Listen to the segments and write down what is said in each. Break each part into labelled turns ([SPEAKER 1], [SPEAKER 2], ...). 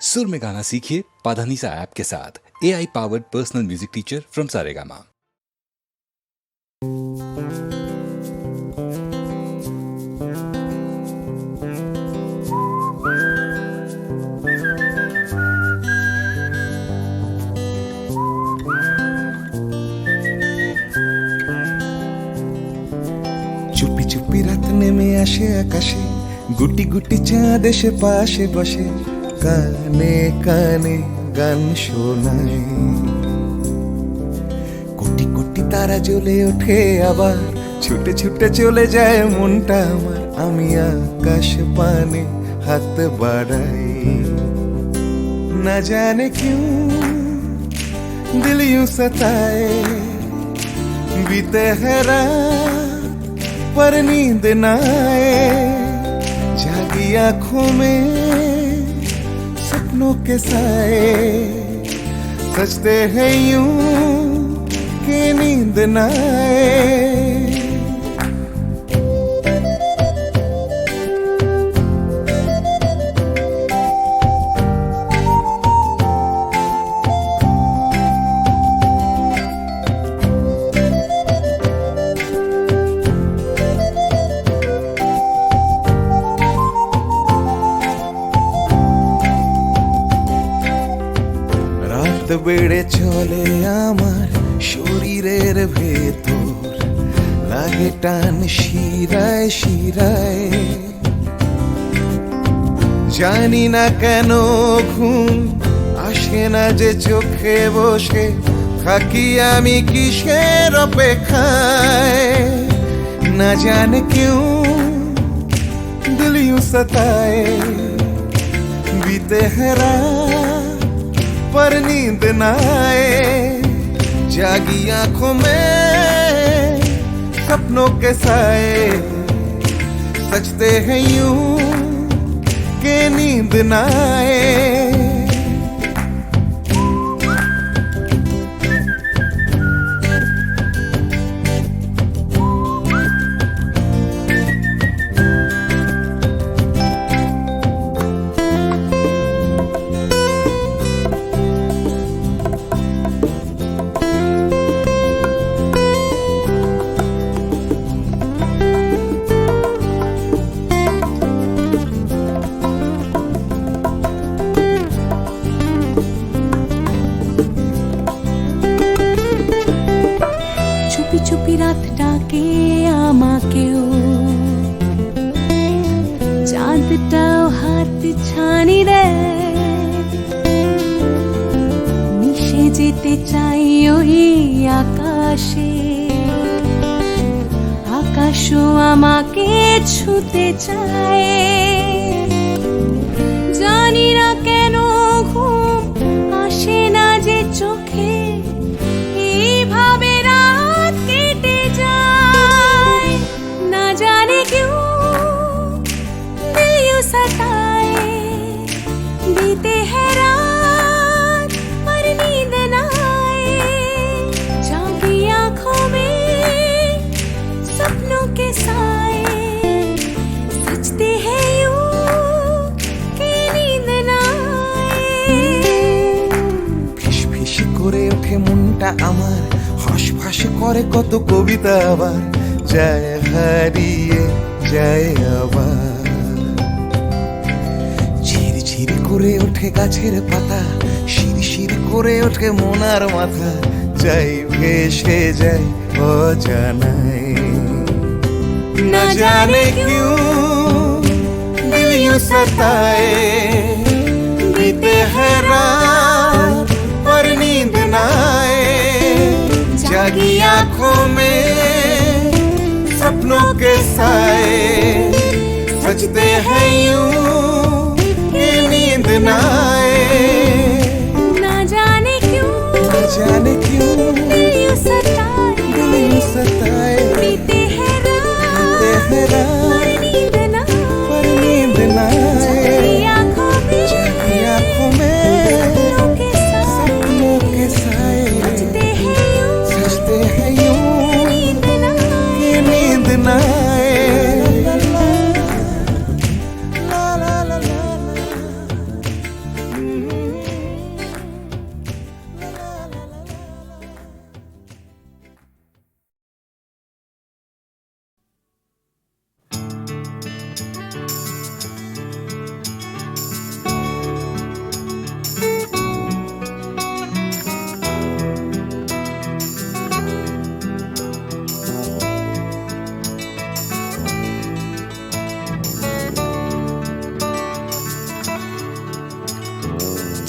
[SPEAKER 1] सुर में गाना सीखिए पाधानीसा ऐप के साथ A I powered personal music teacher from Saregama
[SPEAKER 2] চুপি চুপি রাত নেমে আসে আকাশে গুটি গুটি চাঁদ এসে পাশে বসে কানে কানে গান শোনায় কোটি কোটি তারা জ্বলে ওঠে আবার ছুটে ছুটে চলে যায় মনটা আমার আমি আকাশ পানে হাত বাড়াই না জানে কিউ দিল यूं सताए बीते है रात पर नींद न आए जागी आंखों में सपनों के साए। सजते हैं यूँ कि नींद न आए। বেড়ে চলে আমার শরীরের ভেতর। লাগে টান শিরায় শিরায়। জানি না কেন ঘুম আসে না যে চোখে বসে। থাকি আমি কিসের অপেক্ষায়? না জানে কেউ দিলিও সতায় বিতে হেরায় पर नींद न आए। जागी आँखों में सपनों के साए। सचते हैं यूँ के नींद न आए।
[SPEAKER 3] ছুতে চায়
[SPEAKER 2] করে কত কবিতা আবার যায় হারিয়ে যায় আবার ঝির ঝির করে ওঠে গাছের পাতা শির শির করে ওঠে মোনার মাথা যাই ভেসে যায় অজানায় न जाने क्यों दिल यूं सताए बीते है रात जागी आँखों में सपनों के साए। सजते हैं यूँ नींद ना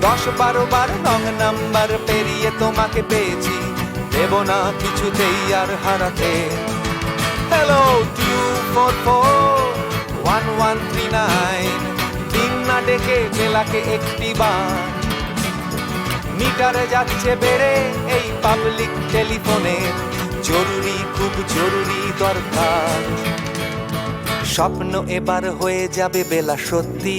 [SPEAKER 4] দশ বারো বার রং নাম্বার পেরিয়ে তোমাকে পেয়েছি। দেব না কিছুতেই আর হারাতে। Hello two four four one one three nine দিন না ডেকে বেলাকে একটি বার। মিটারে যাচ্ছে বেড়ে এই পাবলিক টেলিফোনে জরুরি, খুব জরুরি দরকার। স্বপ্ন এবার হয়ে যাবে বেলা সত্যি।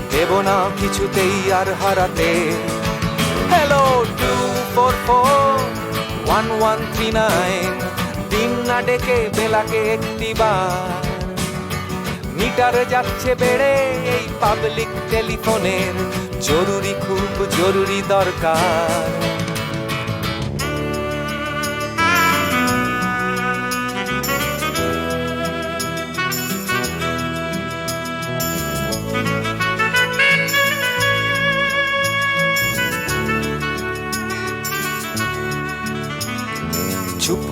[SPEAKER 4] দেব না কিছুতেই আর হারাতে। Hello two four four one one three nine দিন না ডেকে বেলাকে একটি মিটার যাচ্ছে বেড়ে এই পাবলিক টেলিফোনের জরুরি খুব জরুরি দরকার।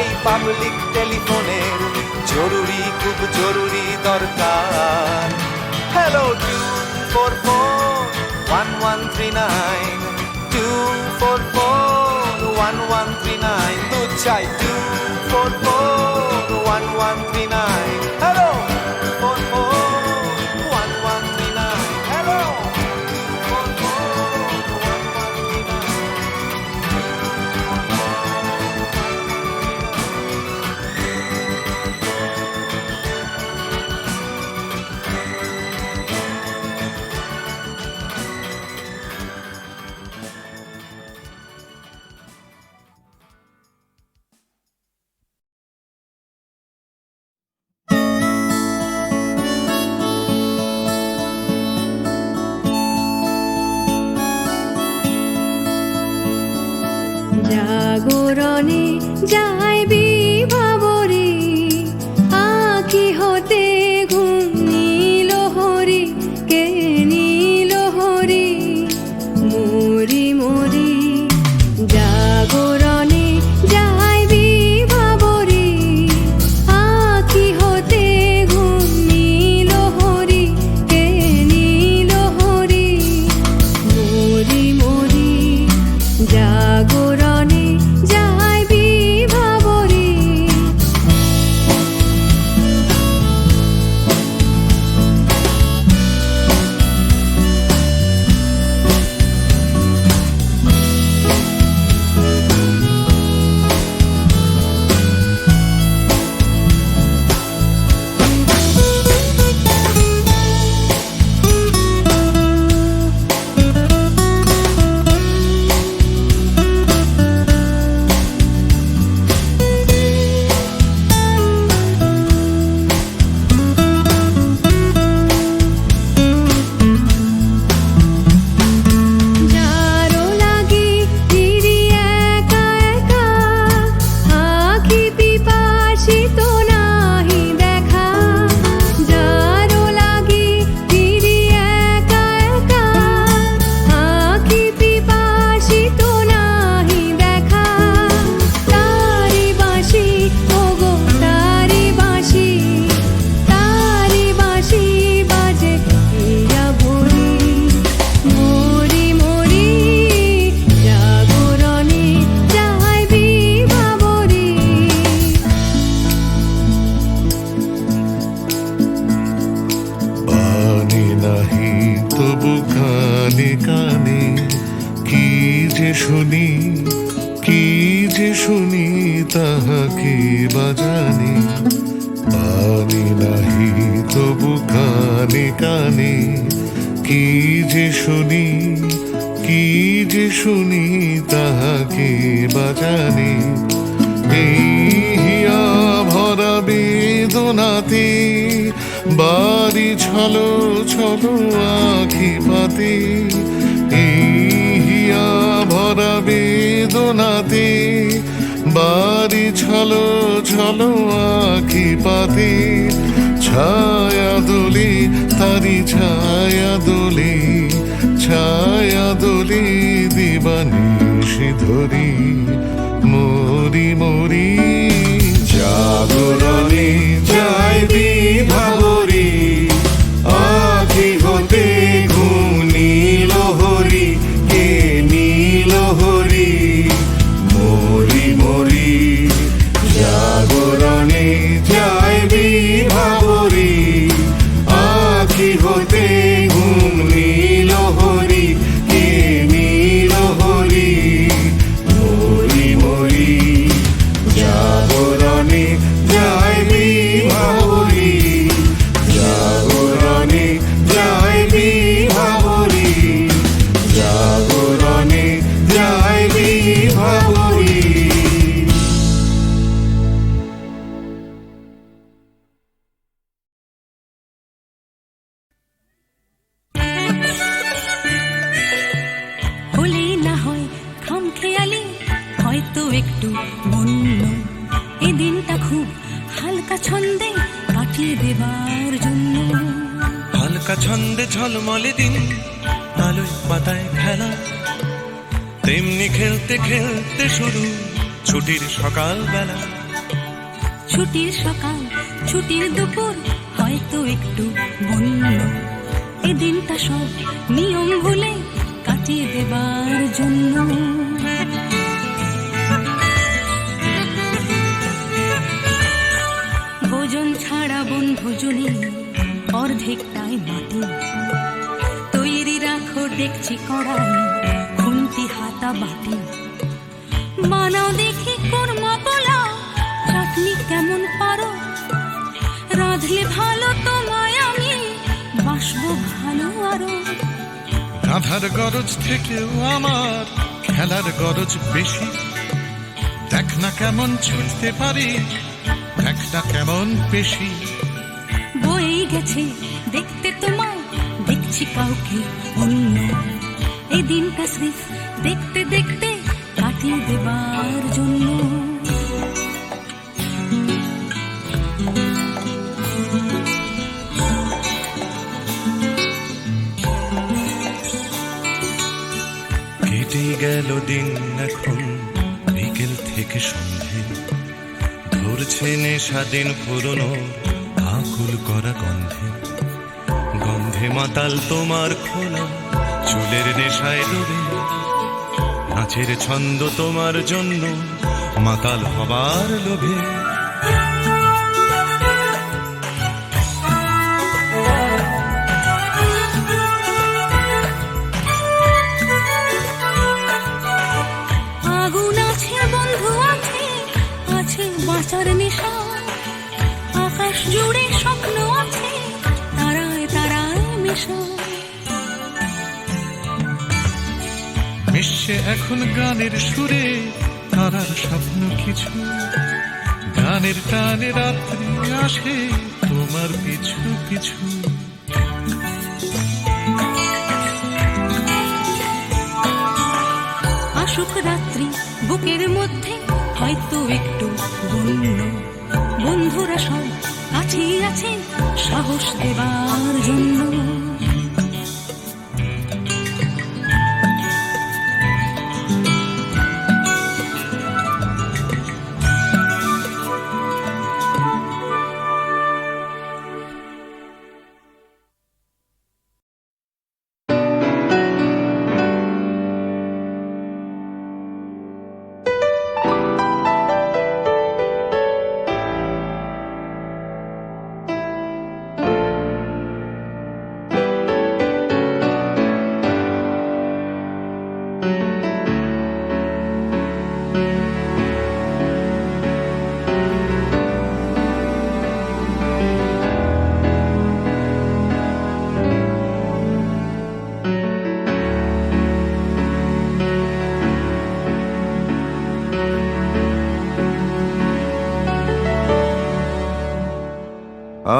[SPEAKER 4] এই পাবলিক টেলিফোনের জরুরি, খুব জরুরি দরকার। Hello two four four one one three nine two four four one one three nine দু চাই।
[SPEAKER 5] Two four four one one three শুনি, কি যে শুনি তাহাকে বাজানি পানি নাহি তবু কানে কানে। কি যে শুনি, কি যে শুনি তাহাকে বাজানি এই ভরা বেদনাতে, বাড়ি ছলো ছলো আখি পাতে। বেদনাতে, বাড়ি ছলো ছলো আখি পাতে, ছায়া দোলে, তারি ছায়া দোলে ছায়া দোলে দিবানিশি ধরি, মরি মরি
[SPEAKER 3] ছন্দে কাটিয়ে দেবার জন্য।
[SPEAKER 6] হালকা ছন্দে ঝলমলে দিন আলোয় পাতায় খেলা। তেমনি খেলতে খেলতে শুরু ছুটির সকাল বেলা
[SPEAKER 3] ছুটির সকাল ছুটির দুপুর হয়তো একটু বন্য। এই দিনটা সব নিয়ম ভুলে কাটিয়ে দেবার জন্য। ছাড়া বনভোজনে অর্ধেকটাই মাটি। তৈরি রাখো দেখছি কড়াই খুন্তি হাতা বাটি। বানাও দেখি কোরমা পোলাও চাটনি কেমন পারো? রাঁধলে ভালো তোমায় আমি, বাসবো ভালো আরও।
[SPEAKER 5] রাধার গরজ থেকেও আমার খেলার গরজ বেশি। দেখ না কেমন ছুটতে পারি, দেখ না কেমন পেশি।
[SPEAKER 3] বয়েই দেখতে তোমায় দেখছি কাউকে অন্য। এই দিনটা স্রেফ দেখতে দেখতে কাটিয়ে দেবার জন্য।
[SPEAKER 7] কেটে গেল দিন এখন, বিকেল থেকে সন্ধে। ধরছে নেশা দিন পুরনো করা গন্ধে। গন্ধে মাতাল তোমার খোলা, চুলের নেশায় ডুবে। নাচের ছন্দ তোমার জন্য মাতাল হবার লোভে। এখন গানের সুরে তারার স্বপ্ন কিছু। গানের টানে রাত্রি আসে তোমার পিছু পিছু
[SPEAKER 3] আসুক রাত্রি বুকের মধ্যে, হয়তো একটু বন্য বন্ধুরা সব কাছেই আছে সাহস দেবার জন্য।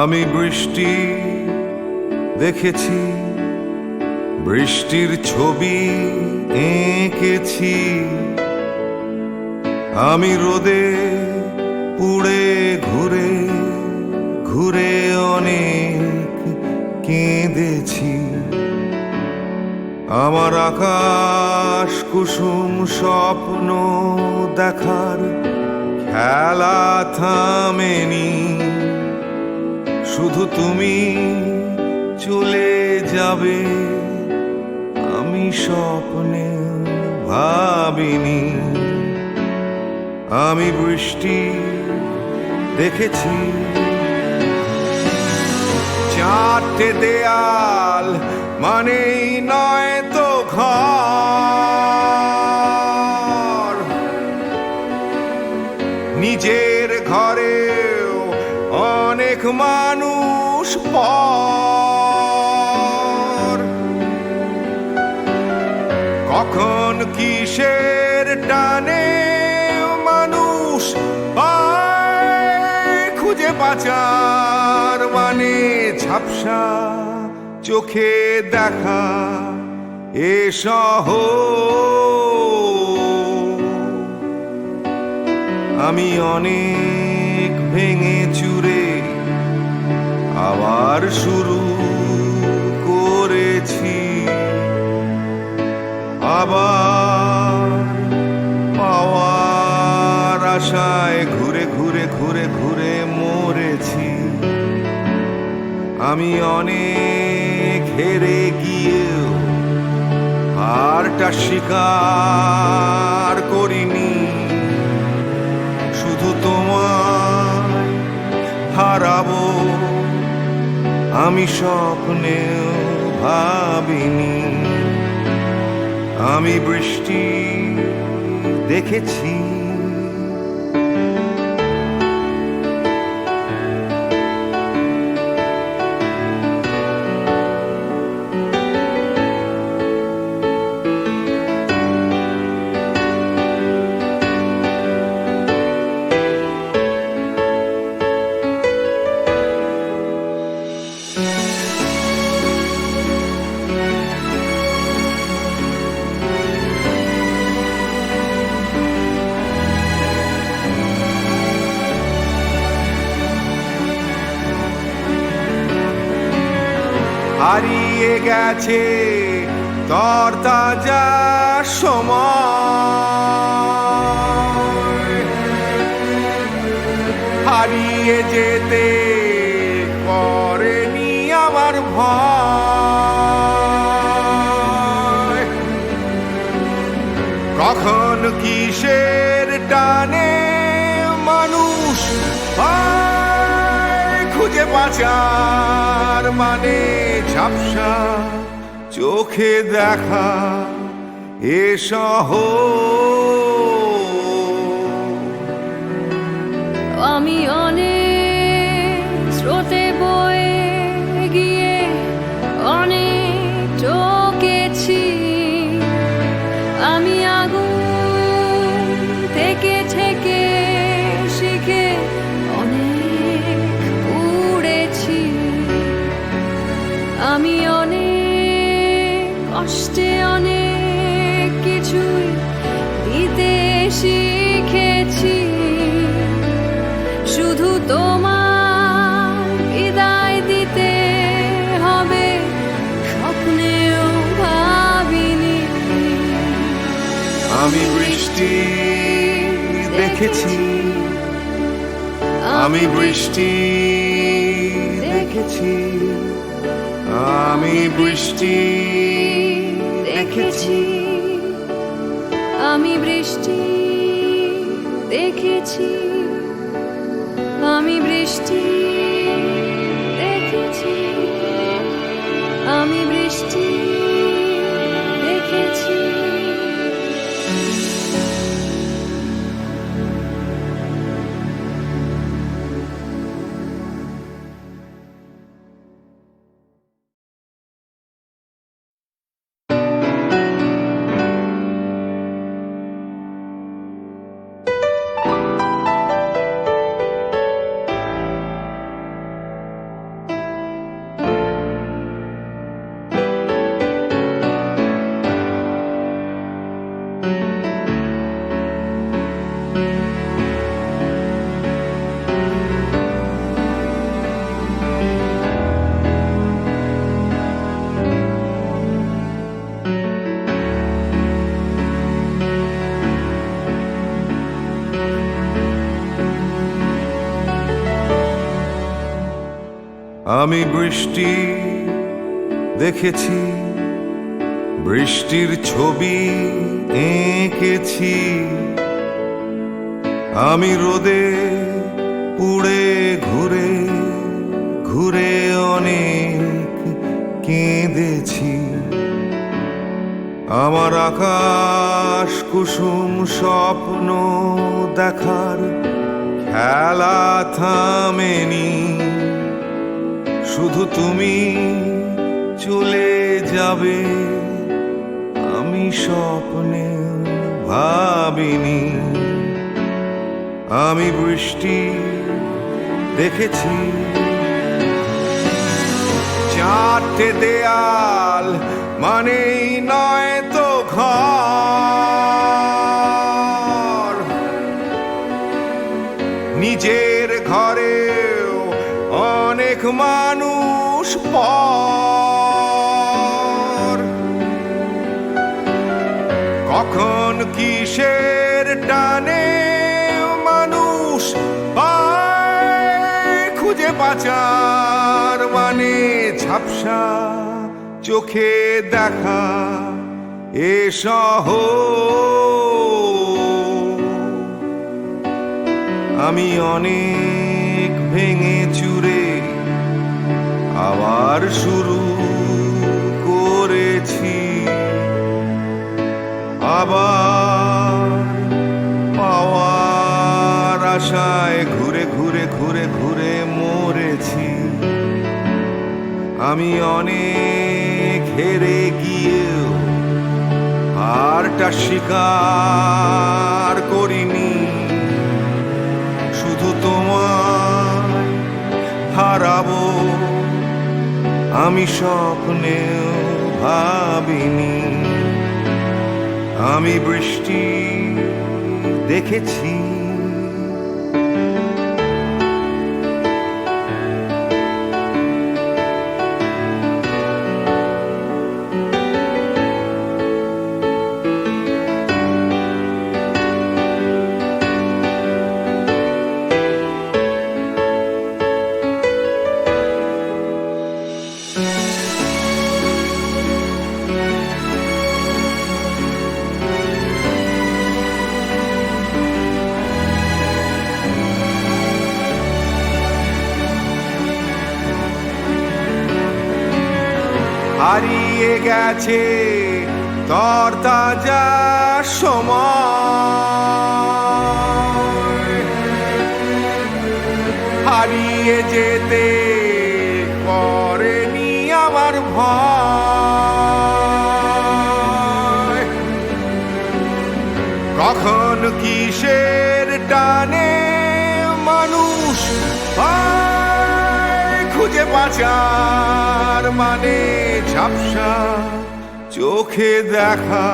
[SPEAKER 8] আমি বৃষ্টি দেখেছি, বৃষ্টির ছবি এঁকেছি। আমি রোদে পুড়ে ঘুরে ঘুরে অনেক কেঁদেছি। আমার আকাশ কুসুম স্বপ্ন দেখার খেলা থামেনি। শুধু তুমি চলে যাবে। আমি স্বপ্নে ভাবিনি। আমি বৃষ্টি দেখেছি। চারটে দেয়াল মানেই নয় তো ঘর। নিজের ঘরেও অনেক মানুষ পর। কখন কিসের টানে মানুষ পায় খুঁজে পাচার মানে ঝাপসা চোখে দেখা এ শহর আমি অনেক ভেঙে চুরে আবার শুরু করেছি। আবার পাওয়ার আশায় ঘুরে ঘুরে ঘুরে ঘুরে মরেছি। আমি অনেক হেরে গিয়েও হারটা স্বীকার করিনি। শুধু তোমায় হারাবো আমি স্বপ্নেও ভাবিনি। আমি বৃষ্টি দেখেছি। হারিয়ে গেছে তর তাজা সময়। হারিয়ে যেতে করেনি আমার ভয়। কখন কিসের টানে মানুষ খুঁজে বাঁচার মানে ঝাপসা চোখে দেখা এ শহর।
[SPEAKER 5] আমি অনেক
[SPEAKER 8] বৃষ্টি দেখেছি। আমি বৃষ্টি দেখেছি। আমি বৃষ্টি
[SPEAKER 5] দেখেছি। আমি বৃষ্টি দেখেছি। আমি বৃষ্টি দেখেছি। আমি বৃষ্টি দেখেছি।
[SPEAKER 8] আমি বৃষ্টি দেখেছি, বৃষ্টির ছবি এঁকেছি। আমি রোদে পুড়ে ঘুরে ঘুরে অনেক কেঁদেছি। আমার আকাশ কুসুম স্বপ্ন দেখার খেলা থামেনি। শুধু তুমি চলে যাবে। আমি স্বপ্নে ভাবিনি। আমি বৃষ্টি দেখেছি। চারটে দেয়াল মানেই নয় তো ঘর। অনেক মানুষ পর। কখন কিসের টানে মানুষ পায় খুঁজে বাঁচার মানে ঝাপসা চোখে দেখা এ শহর আমি অনেক ভেঙে চুরে আবার শুরু করেছি। আবার পাওয়ার আশায় ঘুরে ঘুরে ঘুরে ঘুরে মরেছি। আমি অনেক হেরে গিয়েও হারটা স্বীকার করিনি। শুধু তোমার হারাবো আমি স্বপ্নেও ভাবিনি। আমি বৃষ্টি দেখেছি। গেছে তর তাজা সময়। হারিয়ে যেতে করেনি আমার ভয়। কখন কিসের টানে মানুষ খুঁজে বাঁচার মানে ঝাপসা চোখে দেখা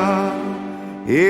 [SPEAKER 8] এ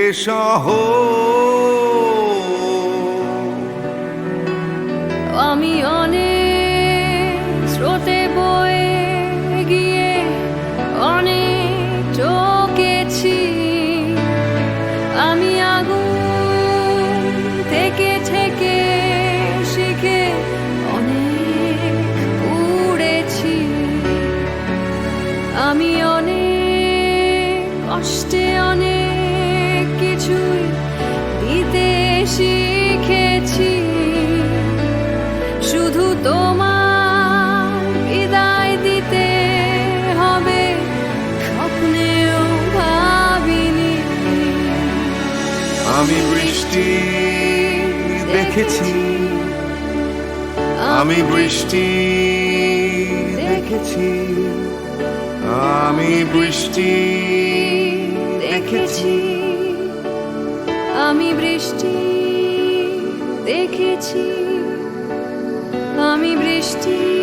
[SPEAKER 5] তোমার বিদায় দিতে হবে স্বপ্নেও ভাবিনি।
[SPEAKER 8] আমি বৃষ্টি দেখেছি। আমি বৃষ্টি দেখেছি। আমি বৃষ্টি
[SPEAKER 5] দেখেছি। আমি বৃষ্টি দেখেছি। আমি বৃষ্টি